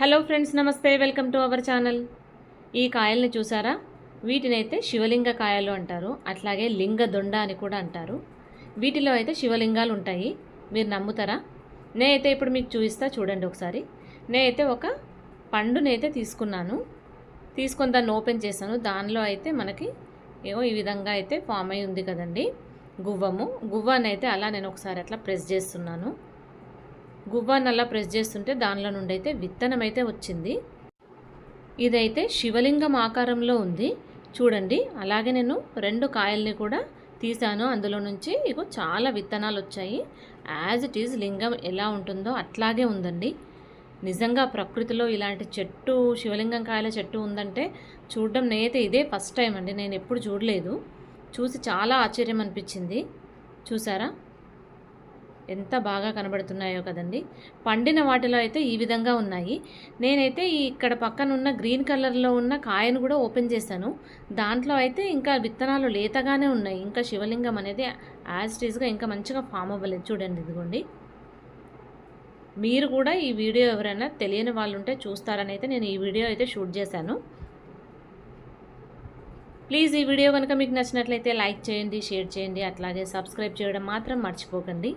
Hello friends నమస్తే welcome to our channel ఈ కాయల్ని చూసారా? వీటినైతే శివలింగ కాయలు అంటారు అట్లాగే లింగ దొండ అని కూడా అంటారు. వీటిలో అయితే శివలింగాలు ఉంటాయి. మీరు నమ్ముతారా? నేనైతే ఇప్పుడు మీకు చూపిస్తా చూడండి ఒకసారి. నేనైతే ఒక పండునైతే తీసుకున్నాను. తీసుకొని దాన్ని ఓపెన్ చేశాను. దానిలో అయితే మనకి ఏమో ఈ విధంగా అయితే ఫామ్ అయి ఉంది కదండి. గువ్వము. గువ్వనైతే అయితే అలా నేను ఒకసారి అట్లా ప్రెస్ చేస్తున్నాను. గువ్వాన్ని అలా ప్రెస్ చేస్తుంటే దానిలో నుండి అయితే విత్తనం అయితే వచ్చింది. ఇదైతే శివలింగం ఆకారంలో ఉంది. చూడండి అలాగే నేను రెండు కాయల్ని కూడా తీసాను అందులో నుంచి ఇగో చాలా విత్తనాలు వచ్చాయి. యాజ్ ఇట్ ఈజ్ లింగం ఎలా ఉంటుందో అట్లాగే ఉందండి. నిజంగా ప్రకృతిలో ఇలాంటి చెట్టు శివలింగం కాయల చెట్టు ఉందంటే చూడడం నేనైతే ఇదే ఫస్ట్ టైం అండి. నేను ఎప్పుడు చూడలేదు. చూసి చాలా ఆశ్చర్యం అనిపించింది. చూసారా? ఎంత బాగా కనబడుతున్నాయో కదండి. పండిన వాటిలో అయితే ఈ విధంగా ఉన్నాయి. నేనైతే ఈ ఇక్కడ పక్కన ఉన్న గ్రీన్ కలర్లో ఉన్న కాయను కూడా ఓపెన్ చేశాను. దాంట్లో అయితే ఇంకా విత్తనాలు లేతగానే ఉన్నాయి. ఇంకా శివలింగం అనేది యాజ్ టీజ్గా ఇంకా మంచిగా ఫామ్ అవ్వలేదు. చూడండి ఇదిగోండి. మీరు కూడా ఈ వీడియో ఎవరైనా తెలియని వాళ్ళు ఉంటే చూస్తారని అయితే నేను ఈ వీడియో అయితే షూట్ చేశాను. ప్లీజ్ ఈ వీడియో కనుక మీకు నచ్చినట్లయితే లైక్ చేయండి షేర్ చేయండి. అట్లాగే సబ్స్క్రైబ్ చేయడం మాత్రం మర్చిపోకండి.